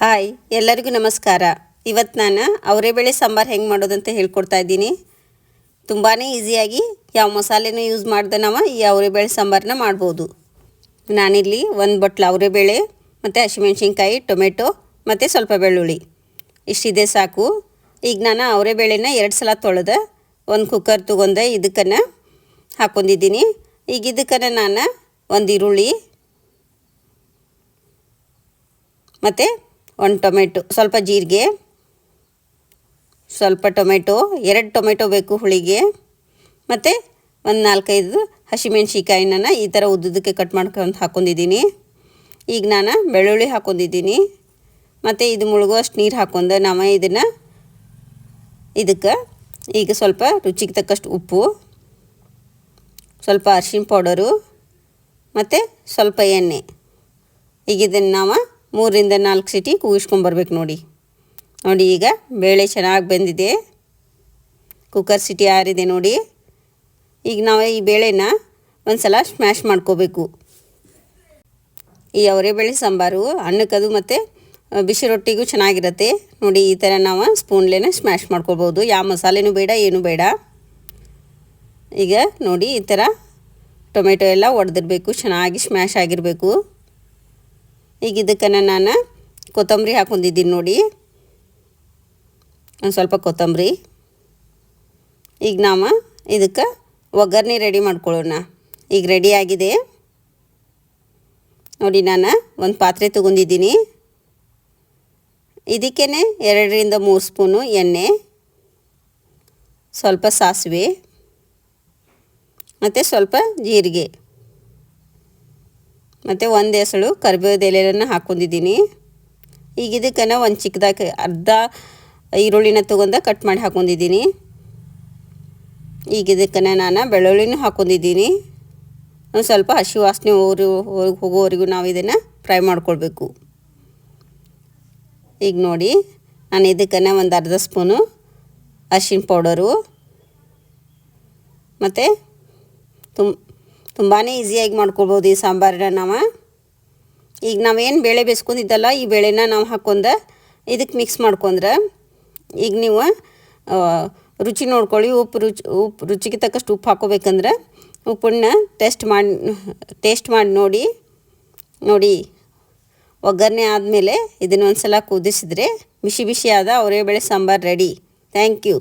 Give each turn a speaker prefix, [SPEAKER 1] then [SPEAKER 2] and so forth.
[SPEAKER 1] Hi, ಎಲ್ಲರಿಗೂ ನಮಸ್ಕಾರ. ಇವತ್ತು ನಾನು ಅವರೆಬೇಳೆ ಸಾಂಬಾರು ಹೆಂಗೆ ಮಾಡೋದಂತ ಹೇಳ್ಕೊಡ್ತಾ ಇದ್ದೀನಿ. ತುಂಬಾ ಈಸಿಯಾಗಿ ಯಾವ ಮಸಾಲೆನೂ ಯೂಸ್ ಮಾಡ್ದೆ ನಾವು ಈ ಅವರೆಬೇಳೆ ಸಾಂಬಾರನ್ನ ಮಾಡ್ಬೋದು. ನಾನಿಲ್ಲಿ ಒಂದು ಬಟ್ಲು ಅವರೆಬೇಳೆ ಮತ್ತು ಹಸಿಮೆಣ್ಸಿನ್ಕಾಯಿ, ಟೊಮೆಟೊ, ಮತ್ತು ಸ್ವಲ್ಪ ಬೆಳ್ಳುಳ್ಳಿ. ಇಷ್ಟಿದೆ ಸಾಕು. ಈಗ ನಾನು ಅವರೆಬೇಳೆನ ಎರಡು ಸಲ ತೊಳೆದೆ, ಒಂದು ಕುಕ್ಕರ್ ತೊಗೊಂಡೆ ಇದಕ್ಕನ್ನು ಹಾಕ್ಕೊಂಡಿದ್ದೀನಿ ಈಗ ಇದಕ್ಕನ್ನು ನಾನು ಒಂದು ಈರುಳ್ಳಿ, ಮತ್ತು ಒಂದು ಟೊಮೆಟೊ, ಸ್ವಲ್ಪ ಜೀರಿಗೆ, ಸ್ವಲ್ಪ ಟೊಮೆಟೊ, ಎರಡು ಟೊಮೆಟೊ ಬೇಕು ಹುಳಿಗೆ, ಮತ್ತು ಒಂದು ನಾಲ್ಕೈದು ಹಸಿಮೆಣ್ಸಿಕಾಯಿನ ಈ ಥರ ಉದ್ದುದಕ್ಕೆ ಕಟ್ ಮಾಡ್ಕೊಂಡು ಹಾಕ್ಕೊಂಡಿದ್ದೀನಿ. ಈಗ ನಾನು ಬೆಳ್ಳುಳ್ಳಿ ಹಾಕ್ಕೊಂಡಿದ್ದೀನಿ. ಮತ್ತು ಇದು ಮುಳುಗುವಷ್ಟು ನೀರು ಹಾಕ್ಕೊಂಡು ನಾವು ಇದನ್ನು ಇದಕ್ಕೆ ಈಗ ಸ್ವಲ್ಪ ರುಚಿಗೆ ತಕ್ಕಷ್ಟು ಉಪ್ಪು, ಸ್ವಲ್ಪ ಅರ್ಶಿಣ ಪೌಡರು, ಮತ್ತು ಸ್ವಲ್ಪ ಎಣ್ಣೆ. ಈಗ ಇದನ್ನು ನಾವು ಮೂರರಿಂದ ನಾಲ್ಕು ಸಿಟಿ ಕೂಗಿಸ್ಕೊಂಬರ್ಬೇಕು ನೋಡಿ. ನೋಡಿ ಈಗ ಬೇಳೆ ಚೆನ್ನಾಗಿ ಬೆಂದಿದೆ. ಕುಕ್ಕರ್ ಸಿಟಿ ಆರಿದೆ ನೋಡಿ. ಈಗ ನಾವು ಈ ಬೇಳೆನ ಒಂದು ಸಲ ಸ್ಮ್ಯಾಶ್ ಮಾಡ್ಕೋಬೇಕು. ಈ ಅವರೆಬೇಳೆ ಸಾಂಬಾರು ಅನ್ನಕ್ಕದು ಮತ್ತು ಬಿಸಿ ರೊಟ್ಟಿಗೂ ಚೆನ್ನಾಗಿರುತ್ತೆ. ನೋಡಿ ಈ ಥರ ನಾವು ಸ್ಪೂನ್ಲೇನೆ ಸ್ಮ್ಯಾಶ್ ಮಾಡ್ಕೊಳ್ಬೋದು ಯಾವ ಮಸಾಲೆನೂ ಬೇಡ, ಏನೂ ಬೇಡ. ಈಗ ನೋಡಿ ಈ ಥರ ಟೊಮೆಟೊ ಎಲ್ಲ ಒಡೆದಿರಬೇಕು ಚೆನ್ನಾಗಿ ಸ್ಮ್ಯಾಶ್ ಆಗಿರಬೇಕು. ಈಗ ಇದಕ್ಕೆ ನಾನು ಕೊತ್ತಂಬರಿ ಹಾಕೊಂಡಿದ್ದೀನಿ ನೋಡಿ. ಒಂದು ಸ್ವಲ್ಪ ಕೊತ್ತಂಬರಿ. ಈಗ ನಾವು ಇದಕ್ಕೆ ಒಗ್ಗರಣೆ ರೆಡಿ ಮಾಡ್ಕೊಳ್ಳೋಣ. ಈಗ ರೆಡಿ ಆಗಿದೆ. ನೋಡಿ ನಾನು ಒಂದು ಪಾತ್ರೆ ತೊಗೊಂಡಿದ್ದೀನಿ. ಇದಕ್ಕೇ ಎರಡರಿಂದ ಮೂರು ಸ್ಪೂನು ಎಣ್ಣೆ, ಸ್ವಲ್ಪ ಸಾಸಿವೆ, ಮತ್ತು ಸ್ವಲ್ಪ ಜೀರಿಗೆ. ಮತ್ತು ಒಂದು ಎಸಳು ಕರಿಬೇವು ಎಲೆಯನ್ನು ಹಾಕ್ಕೊಂಡಿದ್ದೀನಿ ಈಗ ಇದಕ್ಕೆ ಒಂದು ಚಿಕ್ಕದಾಗಿ ಅರ್ಧ ಈರುಳ್ಳಿನ ತೊಗೊಂಡ ಕಟ್ ಮಾಡಿ ಹಾಕ್ಕೊಂಡಿದ್ದೀನಿ ಈಗ ಇದಕ್ಕೆ ನಾನು ಬೆಳ್ಳುಳ್ಳಿನೂ ಹಾಕ್ಕೊಂಡಿದ್ದೀನಿ ಒಂದು ಸ್ವಲ್ಪ ಹಸಿ ವಾಸನೆ ಹೋರು ಹೋಗೋವರೆಗೂ ನಾವು ಇದನ್ನು ಫ್ರೈ ಮಾಡ್ಕೊಳ್ಬೇಕು. ಈಗ ನೋಡಿ, ನಾನು ಇದಕ್ಕೆ ಒಂದು ಅರ್ಧ ಸ್ಪೂನು ಅರಿಶಿನ ಪೌಡರು. ಮತ್ತು ತುಂಬ ತುಂಬಾ ಈಸಿಯಾಗಿ ಮಾಡ್ಕೊಳ್ಬೋದು ಈ ಸಾಂಬಾರನ್ನ ನಾವು. ಈಗ ನಾವೇನು ಬೇಳೆ ಬೇಯಿಸ್ಕೊಂಡಿದ್ದಲ್ಲ ಈ ಬೇಳೆನ ನಾವು ಹಾಕ್ಕೊಂಡ ಇದಕ್ಕೆ ಮಿಕ್ಸ್ ಮಾಡ್ಕೊಂಡ್ರೆ ಈಗ ನೀವು ರುಚಿ ನೋಡ್ಕೊಳ್ಳಿ ಉಪ್ಪು ರುಚಿ ಉಪ್ಪು ರುಚಿಗೆ ತಕ್ಕಷ್ಟು ಉಪ್ಪು ಹಾಕೋಬೇಕಂದ್ರೆ ಉಪ್ಪನ್ನ ಟೆಸ್ಟ್ ಮಾಡಿ ಟೇಸ್ಟ್ ಮಾಡಿ ನೋಡಿ ನೋಡಿ, ಒಗ್ಗರಣೆ ಆದಮೇಲೆ ಇದನ್ನು ಒಂದು ಸಲ ಕುದಿಸಿದ್ರೆ ಬಿಸಿ ಬಿಸಿಯಾದ ಅವರೆಬೇಳೆ ಸಾಂಬಾರು ರೆಡಿ ಥ್ಯಾಂಕ್ ಯು